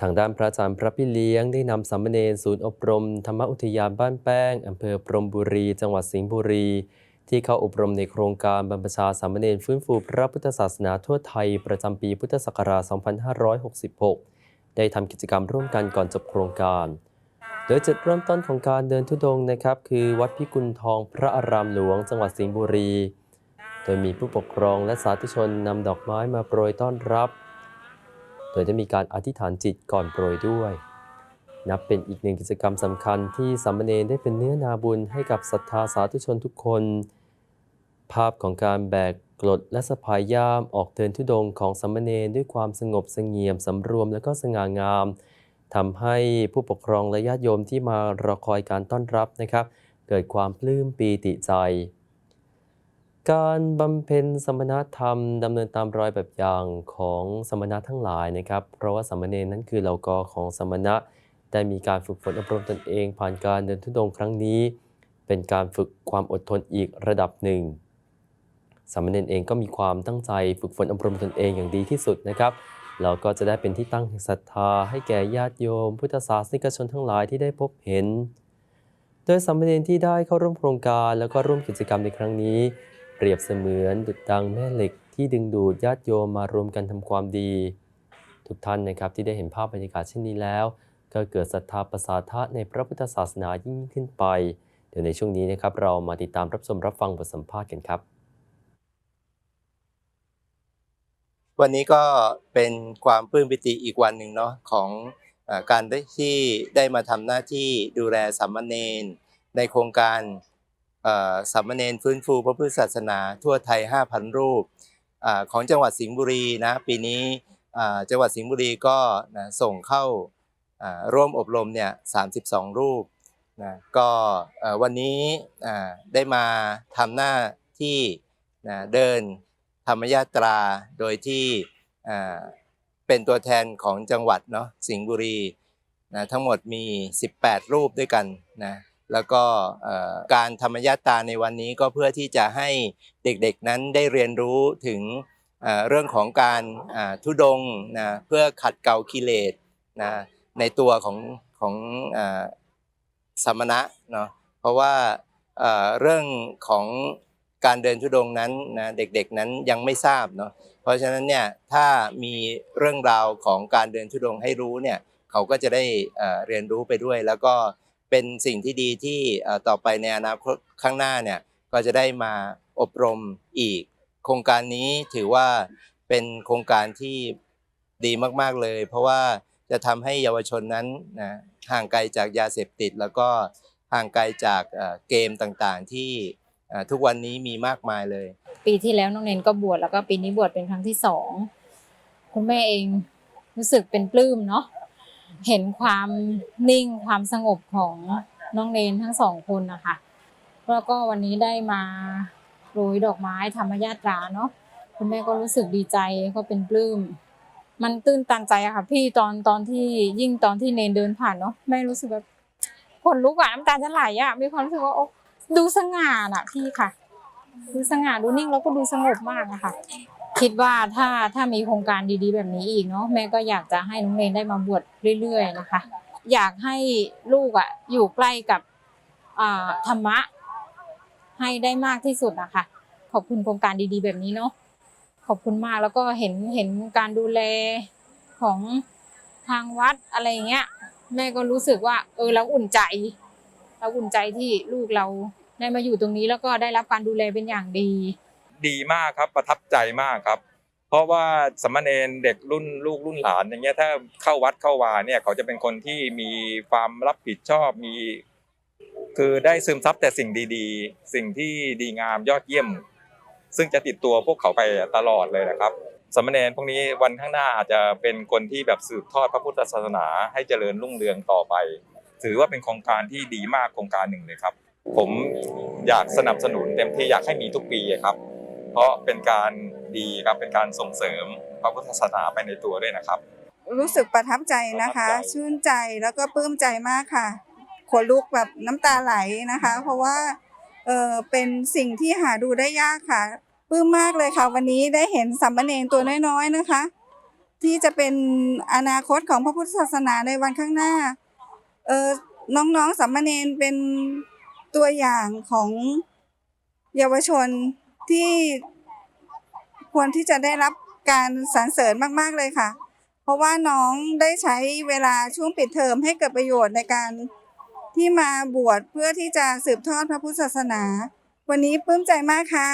ทางด้านพระอาจารย์พระพี่เลี้ยงได้นำสามเณรศูนย์อบรม ธรรมอุทยานบ้านแป้งอำเภอพรมบุรี จังหวัดสิงห์บุรี ที่เข้าอบรมในโครงการบรรพชาสามเณรฟื้นฟูพระพุทธศาสนาทั่วไทย ประจำปีพุทธศักราช 2566 ได้ทำกิจกรรมร่วมกันก่อนจบโครงการ โดยจุดเริ่มต้นของการเดินทุดงค์นะครับคือวัดพิกุลทองพระอารามหลวง จังหวัดสิงห์บุรี โดยมีผู้ปกครองและสาธุชนนำดอกไม้มาโปรยต้อนรับ ดยได้มีการอธิษฐานจิตก่อนโปรยด้วย นับเป็นอีกหนึ่งกิจกรรมสำคัญที่สามเณรได้เป็นเนื้อนาบุญให้กับศรัทธาสาธุชนทุกคน ภาพของการแบกกรดและสะพายย่ามออกเดินทุดงของสามเณรด้วยความสงบสงี่ยมสำรวมและก็สง่างามทำให้ผู้ปกครองและญาติโยมที่มารอคอยการต้อนรับนะครับ เกิดความปลื้มปีติใจ การบำเพ็ญสมณธรรมดำเนินตามรอยแบบอย่างของสมณะทั้งหลายนะครับ เพราะว่าสามเณรนั้นคือเหล่ากอของสมณะได้มีการฝึกฝนอบรมตนเอง ผ่านการเดินทุดงครั้งนี้ เป็นการฝึกความอดทนอีกระดับหนึ่งสามเณรเองก็มีความตั้งใจฝึกฝนอบรมตนเองอย่างดีที่สุดนะครับแล้วก็จะได้เป็นที่ตั้งแห่งศรัทธาให้แก่ญาติโยม พุทธศาสนิกชนทั้งหลายที่ได้พบเห็น โดยสามเณรที่ได้เข้าร่วมโครงการ แล้วก็ร่วมกิจกรรมในครั้งนี้ เปรียบเสมือนดุจดังแม่เหล็กที่ดึงดูดญาติโยมมารวมกันทำความดี ทุกท่านนะครับที่ได้เห็นภาพบรรยากาศเช่นนี้แล้ว ก็เกิดศรัทธาประสาทะในพระพุทธศาสนายิ่งขึ้นไป เดี๋ยวในช่วงนี้นะครับเรามาติดตามรับชมรับฟังบทสัมภาษณ์กันครับ วันนี้ก็เป็นความปลื้มปิติอีกวันหนึ่งเนาะของอการได้ที่ได้มาทำหน้าที่ดูแลสามเณรในโครงการ สามเณรฟื้นฟูพระพุทธศาสนาทั่วไทย 5,000 รูปอของจังหวัดสิงห์บุรีนะปีนี้จังหวัดสิงห์บุรีก็นะส่งเข้าร่วมอบรมเนี่ย32 รูปนะก็วันนี้ได้มาทำหน้าที่นะเดินธรรมยาตราโดยที่เป็นตัวแทนของจังหวัดเนาะสิงห์บุรีนะทั้งหมดมี 18 รูปด้วยกันนะ แล้วก็การธรรมยาตาในวันนี้ก็เพื่อที่จะให้เด็กๆนั้นได้เรียนรู้ถึงเรื่องของการทุดงนะเพื่อขัดเกลากิเลสนะในตัวของของอสมณะเนาะเพราะว่าเรื่องของการเดินทุดงนั้นนะเด็กๆนั้นยังไม่ทราบเนาะเพราะฉะนั้นเนี่ยถ้ามีเรื่องราวของการเดินทุดงให้รู้เนี่ยเขาก็จะได้เรียนรู้ไปด้วยแล้วก็ เป็นสิ่งที่ดีที่ต่อไปในอนาคตข้างหน้าเนี่ยก็จะได้มาอบรมอีก โครงการนี้ถือว่าเป็นโครงการที่ดีมาก ๆเลย เพราะว่าจะทำให้เยาวชนนั้นนะห่างไกลจากยาเสพติด แล้วก็ห่างไกลจากเกมต่างๆ ที่ทุกวันนี้มีมากมายเลย ปีที่แล้วน้องเนนก็บวชแล้วก็ปีนี้บวชเป็นครั้งที่สองคุณแม่เองรู้สึกเป็นปลื้มเนาะ เห็นความนิ่งความสงบของน้องเนนทั้งสองคนนะคะแล้วก็วันนี้ได้มาโรยดอกไม้ธรรมญาตราเนาะคุณแม่ก็รู้สึกดีใจก็เป็นปลื้มมันตื้นตันใจอะค่ะ พี่ตอนตอนที่ยิ่งตอนที่เนนเดินผ่านเนาะแม่รู้สึกแบบขนลุกอะน้ำตาจะไหลอะมีความรู้สึกว่าโอ้ดูสง่าน่ะพี่ค่ะ ดูสง่าดูนิ่งแล้วก็ดูสงบมากอะค่ะ คิดว่าถ้าถ้ามีโครงการดีๆ แบบนี้อีกเนาะแม่ก็อยากจะให้น้องเนนได้มาบวชเรื่อย ๆ นะคะ อยากให้ลูกอะอยู่ใกล้กับธรรมะ ให้ได้มากที่สุดนะคะขอบคุณโครงการดีๆ แบบนี้เนาะขอบคุณมากแล้วก็เห็นเห็นการดูแลของทางวัดอะไรอย่างเงี้ย แม่ก็รู้สึกว่า เออเราอุ่นใจ เราอุ่นใจที่ลูกเราได้มาอยู่ตรงนี้แล้วก็ได้รับการดูแลเป็นอย่างดี ดีมากครับประทับใจมากครับ เพราะว่าสามเณรเด็กรุ่นลูกรุ่นหลานอย่างเงี้ยถ้าเข้าวัดเข้าวาเนี่ยเขาจะเป็นคนที่มีความรับผิดชอบมี คือได้ซึมซับแต่สิ่งดีๆ สิ่งที่ดีงามยอดเยี่ยม ซึ่งจะติดตัวพวกเขาไปตลอดเลยนะครับสามเณรพวกนี้วันข้างหน้าอาจจะเป็นคนที่แบบสืบทอดพระพุทธศาสนาให้เจริญรุ่งเรืองต่อไป ถือว่าเป็นโครงการที่ดีมากโครงการหนึ่งเลยครับ ผมอยากสนับสนุนเต็มที่อยากให้มีทุกปีครับ เพราะเป็นการดีครับเป็นการส่งเสริมพระพุทธศาสนาไปในตัวด้วยนะครับ รู้สึกประทับใจนะคะประทับใจชื่นใจแล้วก็ปลื้มใจมากค่ะขนลุกแบบน้ำตาไหลนะคะ เพราะว่าเออเป็นสิ่งที่หาดูได้ยากค่ะปลื้มมากเลยค่ะ วันนี้ได้เห็นสัมมเนรตัวน้อยๆนะคะทที่จะเป็นอนาคตของพระพุทธศาสนาในวันข้างหน้าเออน้องๆสามเณรเป็นตัวอย่างของเยาวชน ที่ควรที่จะได้รับการสรรเสริญมาก ๆ เลยค่ะ เพราะว่าน้องได้ใช้เวลาช่วงปิดเทอมให้เกิดประโยชน์ในการที่มาบวชเพื่อที่จะสืบทอดพระพุทธศาสนา วันนี้ปลื้มใจมากค่ะ